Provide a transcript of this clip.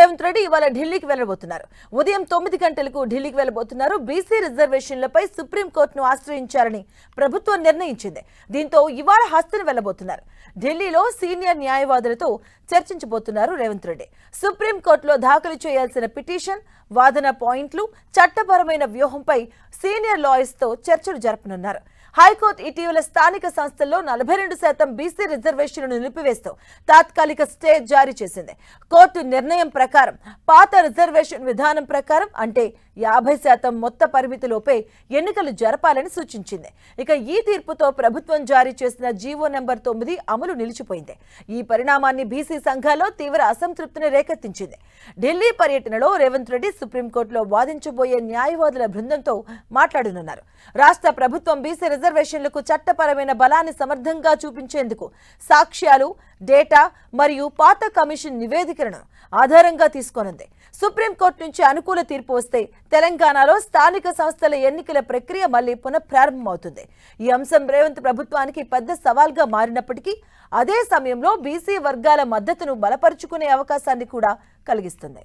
రేవంత్ రెడ్డి ఇవాళ ఢిల్లీకి వెళ్ళబోతున్నారు. ఉదయం తొమ్మిది గంటలకు ఢిల్లీకి వెళ్ళబోతున్నారు. బీసీ రిజర్వేషన్లపై సుప్రీంకోర్టును ఆశ్రయించారని ప్రభుత్వం నిర్ణయించింది. దీంతో ఇవాళ హస్తిని వెళ్ళబోతున్నారు ఢిల్లీలో సీనియర్ న్యాయవాదులతో చర్చించబోతున్నారు రేవంత్ రెడ్డి. సుప్రీంకోర్టులో దాఖలు చేయాల్సిన పిటిషన్ వాదన పాయింట్లు చట్టపరమైన వ్యూహంపై సీనియర్ లాయర్స్తో చర్చలు జరపనున్నారు. హైకోర్టు ఇటీవల స్థానిక సంస్థల్లో నలభై రెండు శాతం బీసీ రిజర్వేషన్లను నిలిపివేస్తూ తాత్కాలిక స్టే జారీ చేసింది. కోర్టు నిర్ణయం ప్రకారం పాత రిజర్వేషన్ విధానం ప్రకారం అంటే యాభై శాతం మొత్త పరిమితిలోపే ఎన్నికలు జరపాలని సూచించింది. ఇక ఈ తీర్పుతో ప్రభుత్వం జారీ చేసిన జీవో నెంబర్ తొమ్మిది అమలు నిలిచిపోయింది. ఈ పరిణామాన్ని బీసీ సంఘాల్లో తీవ్ర అసంతృప్తిని రేకెత్తించింది. ఢిల్లీ పర్యటనలో రేవంత్ రెడ్డి సుప్రీంకోర్టులో వాదించబోయే న్యాయవాదుల బృందంతో మాట్లాడనున్నారు. రాష్ట్ర ప్రభుత్వం బీసీ రిజర్వేషన్లకు చట్టపరమైన బలాన్ని సమర్థంగా చూపించేందుకు సాక్ష్యాలు డేటా మరియు పాత కమిషన్ నివేదికలను ఆధారంగా తీసుకోనుంది. సుప్రీంకోర్టు నుంచి అనుకూల తీర్పు వస్తే తెలంగాణలో స్థానిక సంస్థల ఎన్నికల ప్రక్రియ మళ్ళీ పునఃప్రారంభమవుతుంది. ఈ అంశం రేవంత్ ప్రభుత్వానికి పెద్ద సవాల్గా మారినప్పటికీ అదే సమయంలో బీసీ వర్గాల మద్దతును బలపరుచుకునే అవకాశాన్ని కూడా కలిగిస్తుంది.